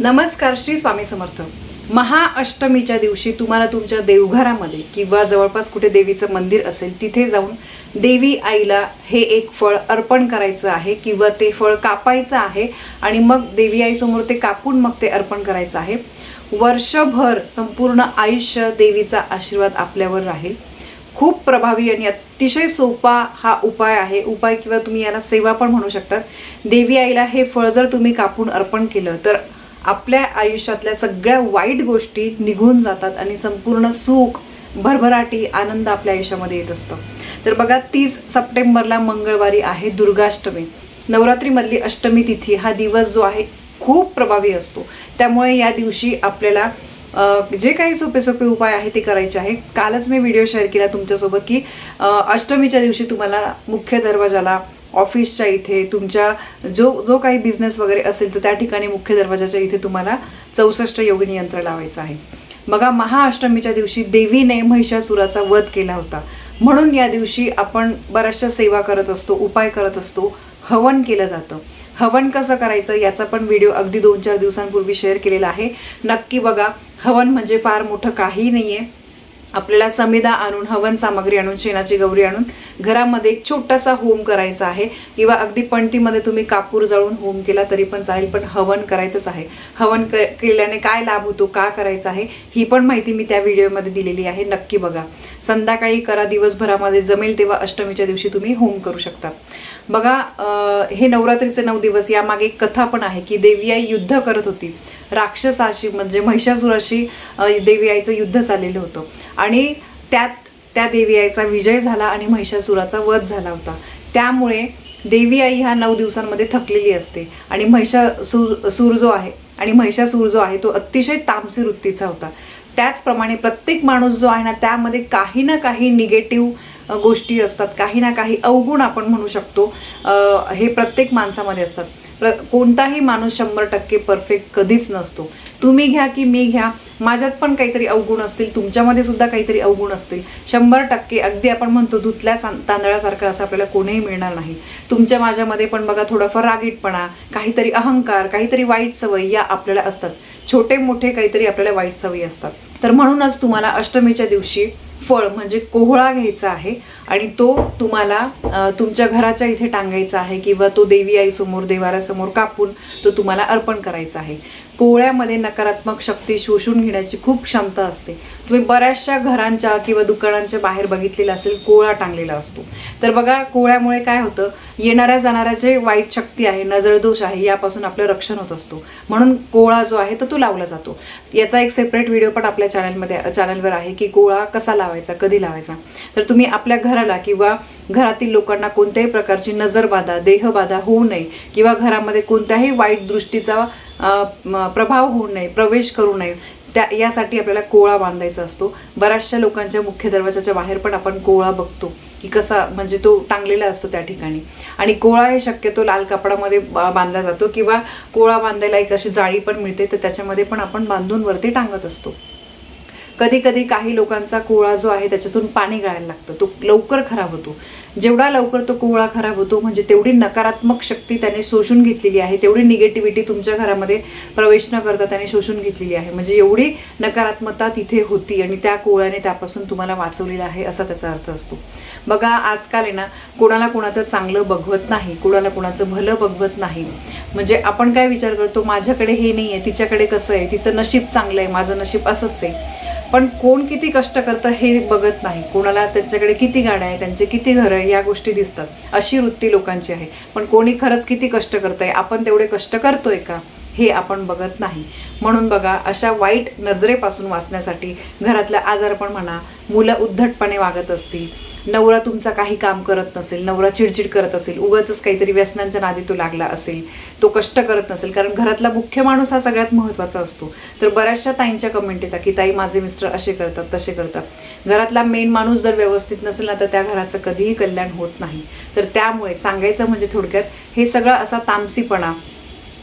नमस्कार श्री स्वामी समर्थ. महाअष्टमीच्या दिवशी तुम्हाला तुमच्या देवघरामध्ये किंवा जवळपास कुठे देवीचं मंदिर असेल तिथे जाऊन देवी आईला हे एक फळ अर्पण करायचं आहे किंवा ते फळ कापायचं आहे आणि मग देवी आईसमोर ते कापून मग ते अर्पण करायचं आहे. वर्षभर संपूर्ण आयुष्य देवीचा आशीर्वाद आपल्यावर राहील. खूप प्रभावी आणि अतिशय सोपा हा उपाय आहे. उपाय किंवा तुम्ही याला सेवा पण म्हणू शकतात. देवी आईला हे फळ जर तुम्ही कापून अर्पण केलं तर आपल्या आयुष्यातल्या सगळ्या वाईट गोष्टी निघून जातात आणि संपूर्ण सुख भरभराटी आनंद आपल्या आयुष्यामध्ये येत असतं. तर बघा तीस सप्टेंबरला मंगळवारी आहे दुर्गाष्टमी. नवरात्रीमधली अष्टमी तिथी हा दिवस जो आहे खूप प्रभावी असतो. त्यामुळे या दिवशी आपल्याला जे काही सोपे सोपे उपाय आहे ते करायचे आहे. कालच मी व्हिडिओ शेअर केला तुमच्यासोबत की अष्टमीच्या दिवशी तुम्हाला मुख्य दरवाजाला ऑफिसच्या इथे तुमच्या जो जो काही बिझनेस वगैरे असेल तर त्या ठिकाणी मुख्य दरवाजाच्या इथे तुम्हाला चौसष्ट योगिनी यंत्र लावायचं आहे. बघा महाअष्टमीच्या दिवशी देवीने महिषासुराचा वध केला होता. म्हणून या दिवशी आपण बऱ्याचशा सेवा करत असतो उपाय करत असतो हवन केलं जातं. हवन कसं करायचं याचा पण व्हिडिओ अगदी दोन चार दिवसांपूर्वी शेअर केलेला आहे. नक्की बघा हवन म्हणजे फार मोठं काही नाही आहे आपल्याला समिधा आणून हवन सामग्री आणून शेणाची गौरी आणून घरामध्ये एक छोटासा होम करायचा आहे. किंवा अगदी पणतीमध्ये तुम्ही कापूर जळून होम केला तरी पण चालेल पण हवन करायचंच आहे. हवन क केल्याने काय लाभ होतो का करायचा आहे ही पण माहिती मी त्या व्हिडिओमध्ये दिलेली आहे. नक्की बघा. संध्याकाळी करा दिवसभरामध्ये जमेल तेव्हा अष्टमीच्या दिवशी तुम्ही होम करू शकता. बघा हे नवरात्रीचे नऊ दिवस यामागे एक कथा पण आहे की देवी आई युद्ध करत होती. राक्षसाशी म्हणजे महिषासुराशी देवी आईचं युद्ध चाललेलं होतं. आणि त्यात त्या देवी आईचा विजय झाला आणि महिषासुराचा वध झाला होता. त्यामुळे देवी आई ह्या नऊ दिवसांमध्ये थकलेली असते. आणि महिषासूर सूर जो आहे आणि महिषासूर जो आहे तो अतिशय तामसी वृत्तीचा होता. त्याचप्रमाणे प्रत्येक माणूस जो आहे ना त्यामध्ये काही ना काही निगेटिव्ह गोष्टी असतात. काही ना काही अवगुण आपण म्हणू शकतो. हे प्रत्येक माणसामध्ये असतात. प्र कोणताही माणूस शंभर टक्के परफेक्ट कधीच नसतो. तुम्ही घ्या की मी घ्या. माझ्यात पण काहीतरी अवगुण असतील तुमच्यामध्ये सुद्धा काहीतरी अवगुण असतील. शंभर टक्के अगदी आपण म्हणतो धुतल्या तांदळासारखं असं आपल्याला कोणीही मिळणार नाही. तुमच्या माझ्यामध्ये पण बघा थोडाफार रागीटपणा काहीतरी अहंकार काहीतरी वाईट सवयी या आपल्याला असतात. छोटे मोठे काहीतरी आपल्याला वाईट सवयी असतात. तर म्हणूनच तुम्हाला अष्टमीच्या दिवशी फळ म्हणजे कोहळा घ्यायचा आहे आणि तो तुम्हाला तुमच्या घराच्या इथे टांगायचा आहे किंवा तो देवी आईसमोर देवारासमोर कापून तो तुम्हाला अर्पण करायचा आहे. कोवळ्यामध्ये नकारात्मक शक्ती शोषून घेण्याची खूप क्षमता असते. तुम्ही बऱ्याचशा घरांच्या किंवा दुकानांच्या बाहेर बघितलेला असेल कोळा टांगलेला असतो. तर बघा कोळ्यामुळे काय होतं? येणाऱ्या जाणाऱ्या जे वाईट शक्ती आहे नजरदोष आहे यापासून आपलं रक्षण होत असतो. म्हणून कोळा जो आहे तो तो लावला जातो. याचा एक सेपरेट व्हिडिओ पण आपल्या चॅनलमध्ये चॅनलवर आहे की कोळा कसा लावायचा कधी लावायचा? तर तुम्ही आपल्या घराला किंवा घरातील लोकांना कोणत्याही प्रकारची नजरबाधा देहबाधा होऊ नये किंवा घरामध्ये कोणत्याही वाईट दृष्टीचा प्रभाव होऊ नये प्रवेश करू नये त्या यासाठी आपल्याला कोळा बांधायचा असतो. बऱ्याचशा लोकांच्या मुख्य दरवाजाच्या बाहेर पण आपण कोळा बघतो की कसा म्हणजे तो टांगलेला असतो त्या ठिकाणी. आणि कोळा हे शक्यतो लाल कपडामध्ये बांधला जातो किंवा कोळा बांधायला एक अशी जाळी पण मिळते तर त्याच्यामध्ये पण आपण बांधून वरती टांगत असतो. कधी कधी काही लोकांचा कोळा जो आहे त्याच्यातून पाणी गळायला लागतं. तो लवकर खराब होतो. जेवढा लवकर तो कोळा खराब होतो म्हणजे तेवढी नकारात्मक शक्ती त्याने शोषून घेतलेली आहे. तेवढी निगेटिव्हिटी तुमच्या घरामध्ये प्रवेश न करता त्याने शोषून घेतलेली आहे. म्हणजे एवढी नकारात्मकता तिथे होती आणि त्या कोळ्याने त्यापासून तुम्हाला वाचवलेलं आहे असा त्याचा अर्थ असतो. बघा आजकाल आहे ना कोणाला कोणाचं चांगलं बघवत नाही कोणाला कोणाचं भलं बघवत नाही. म्हणजे आपण काय विचार करतो माझ्याकडे हे नाही आहे तिच्याकडे कसं आहे तिचं नशीब चांगलं आहे माझं नशीब असंच आहे. पण कोण किती कष्ट करतं हे बघत नाही. कोणाला त्यांच्याकडे किती गाड्या आहे त्यांचे किती घरं आहे या गोष्टी दिसतात. अशी वृत्ती लोकांची आहे. पण कोणी खरंच किती कष्ट करतंय? आपण तेवढे कष्ट करतोय का? हे आपण बघत नाही. म्हणून बघा अशा वाईट नजरेपासून वाचण्यासाठी घरातल्या आजारपण म्हणा मुलं उद्धटपणे वागत असतील. नवरा तुमचा काही काम करत नसेल नवरा चिडचिड करत असेल उगाच काहीतरी व्यसनांच्या नादी तो लागला असेल तो कष्ट करत नसेल कारण घरातला मुख्य माणूस हा सगळ्यात महत्त्वाचा असतो. तर बऱ्याचशा ताईंच्या कमेंट येतात की ताई माझे मिस्टर असे करतात तसे करतात. घरातला मेन माणूस जर व्यवस्थित नसेल ना तर त्या घराचं कधीही कल्याण होत नाही. तर त्यामुळे सांगायचं म्हणजे थोडक्यात हे सगळं असा तामसीपणा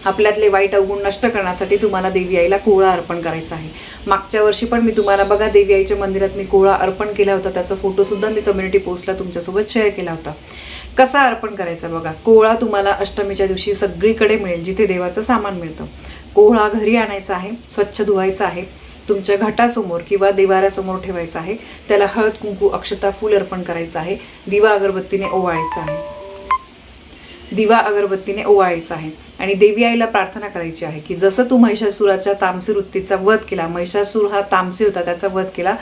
आपल्यातले वाईट अवगुण नष्ट करण्यासाठी तुम्हाला देवी आईला कोहळा अर्पण करायचा आहे. मागच्या वर्षी पण मी तुम्हाला बघा देवी आईच्या मंदिरात मी कोहळा अर्पण केला होता. त्याचा फोटोसुद्धा मी कम्युनिटी पोस्टला तुमच्यासोबत शेअर केला होता. कसा अर्पण करायचा बघा कोहळा तुम्हाला अष्टमीच्या दिवशी सगळीकडे मिळेल जिथे देवाचं सामान मिळतं. कोहळा घरी आणायचा आहे स्वच्छ धुवायचा आहे तुमच्या घटासमोर किंवा देवाऱ्यासमोर ठेवायचा आहे त्याला हळद कुंकू अक्षता फूल अर्पण करायचं आहे दिवा अगरबत्तीने ओवाळायचा आहे. दिवा अगरबत्तीने ओवाळायचा आहे. आणि देवी आईला प्रार्थना करायची आहे की जसं तू महिषासुराच्या तामसी वृत्तीचा वध केला महिषासूर हा तामसी होता त्याचा वध केला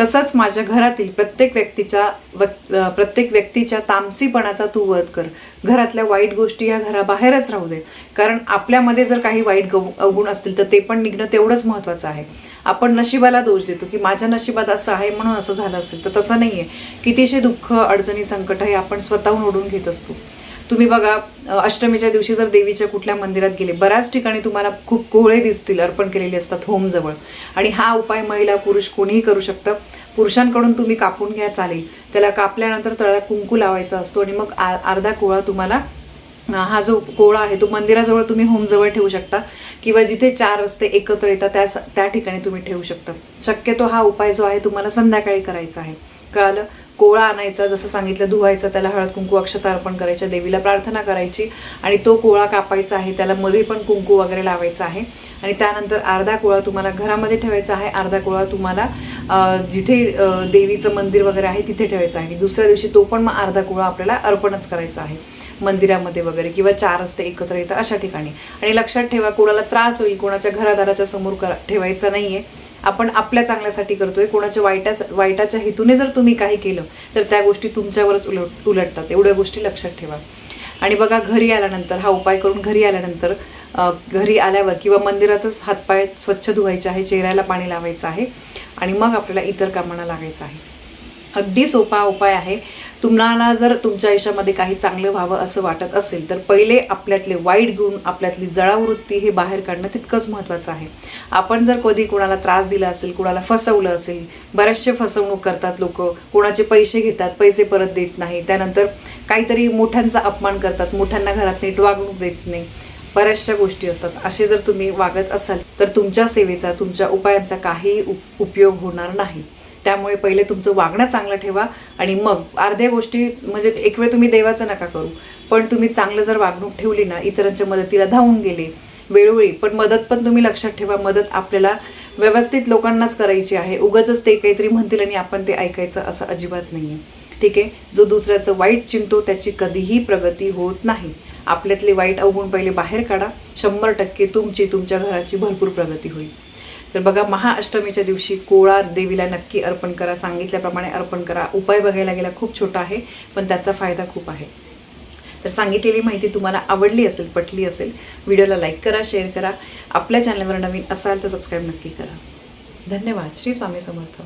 तसंच माझ्या घरातील प्रत्येक व्यक्तीच्या वक- प्रत्येक व्यक्तीच्या तामसीपणाचा तू वध कर. घरातल्या वाईट गोष्टी या घराबाहेरच राहू दे. कारण आपल्यामध्ये जर काही वाईट गव- अवगुण असतील तर ते पण निघणं तेवढंच महत्त्वाचं आहे. आपण नशिबाला दोष देतो की माझ्या नशिबात असं आहे म्हणून असं झालं असेल तर तसं नाही आहे कितीशे दुःख अडचणी संकट हे आपण स्वतःहून ओढून घेत असतो. तुम्ही बघा अष्टमीच्या दिवशी जर देवीच्या कुठल्या मंदिरात गेले बऱ्याच ठिकाणी तुम्हाला खूप कोहळे दिसतील अर्पण केलेले असतात होमजवळ. आणि हा उपाय महिला पुरुष कोणीही करू शकतं. पुरुषांकडून तुम्ही कापून घ्या चालेल. त्याला कापल्यानंतर त्याला कुंकू लावायचा असतो आणि मग आ- अर्धा कोळा तुम्हाला हा जो कोळा आहे तो मंदिराजवळ तुम्ही होमजवळ ठेवू शकता. किंवा जिथे चार रस्ते एकत्र येतात त्या त्या ठिकाणी तुम्ही ठेवू शकता. शक्यतो हा उपाय जो आहे तुम्हाला संध्याकाळी करायचा आहे. कळालं? कोळा आणायचा जसं सांगितलं धुवायचा त्याला हळद कुंकू अक्षता अर्पण करायच्या देवीला प्रार्थना करायची आणि तो कोळा कापायचा आहे त्याला मध्ये पण कुंकू वगैरे लावायचा आहे. आणि त्यानंतर अर्धा कोळा तुम्हाला घरामध्ये ठेवायचा आहे अर्धा कोळा तुम्हाला जिथे देवीचं मंदिर वगैरे आहे तिथे ठेवायचं आहे. आणि दुसऱ्या दिवशी तो पण मग अर्धा कोळा आपल्याला अर्पणच करायचा आहे मंदिरामध्ये वगैरे किंवा चार रस्ते एकत्र येतात अशा ठिकाणी. आणि लक्षात ठेवा कोणाला त्रास होईल कोणाच्या घरादाराच्या समोर करा ठेवायचा नाही आहे आपण आपल्या चांगल्यासाठी करतोय कोणाच्या वाईटा वाईटाच्या हेतूने जर तुम्ही काही केलं तर त्या गोष्टी तुमच्यावरच उलट उलटतात. एवढ्या गोष्टी लक्षात ठेवा. आणि बघा घरी आल्यानंतर हा उपाय करून घरी आल्यानंतर घरी आल्यावर किंवा मंदिरातच हातपाय स्वच्छ धुवायचे आहे चेहऱ्याला पाणी लावायचं आहे आणि मग आपल्याला इतर कामांना लागायचं आहे. अगदी सोपा उपाय आहे. तुम्हाला जर तुमच्या आयुष्यामध्ये काही चांगलं व्हावं असं वाटत असेल तर पहिले आपल्यातले वाईट गुण आपल्यातली जळावृत्ती हे बाहेर काढणं तितकंच महत्त्वाचं आहे. आपण जर कधी कोणाला त्रास दिला असेल कोणाला फसवलं असेल बरेचसे फसवणूक करतात लोक कोणाचे पैसे घेतात पैसे परत देत नाही त्यानंतर काहीतरी मोठ्यांचा अपमान करतात मोठ्यांना घरात नीट वागणूक देत नाही. बऱ्याचशा गोष्टी असतात. असे जर तुम्ही वागत असाल तर तुमच्या सेवेचा तुमच्या उपायांचा काही उप उपयोग होणार नाही. त्यामुळे पहिले तुमचं वागणं चांगलं ठेवा आणि मग अर्ध्या गोष्टी म्हणजे एक वेळ तुम्ही देवाचं नका करू पण तुम्ही चांगलं जर वागणूक ठेवली ना इतरांच्या मदतीला धावून गेले वेळोवेळी पण मदत पण तुम्ही लक्षात ठेवा मदत आपल्याला व्यवस्थित लोकांनाच करायची आहे. उगाचच ते काहीतरी म्हणतील आणि आपण ते ऐकायचं असं अजिबात नाही आहे ठीक आहे? जो दुसऱ्याचं वाईट चिंतो त्याची कधीही प्रगती होत नाही. आपल्यातले वाईट अवगुण पहिले बाहेर काढा. शंभर टक्के तुमची तुमच्या घराची भरपूर प्रगती होईल. तर बघा महाअष्टमीच्या दिवशी कोळा देवीला नक्की अर्पण करा. सांगितल्याप्रमाणे अर्पण करा. उपाय बघायला गेला खूप छोटा आहे पण त्याचा फायदा खूप आहे. तर सांगितलेली माहिती तुम्हाला आवडली असेल पटली असेल व्हिडिओला लाईक करा शेअर करा. आपल्या चॅनलवर नवीन असाल तर सबस्क्राईब नक्की करा. धन्यवाद. श्री स्वामी समर्थ.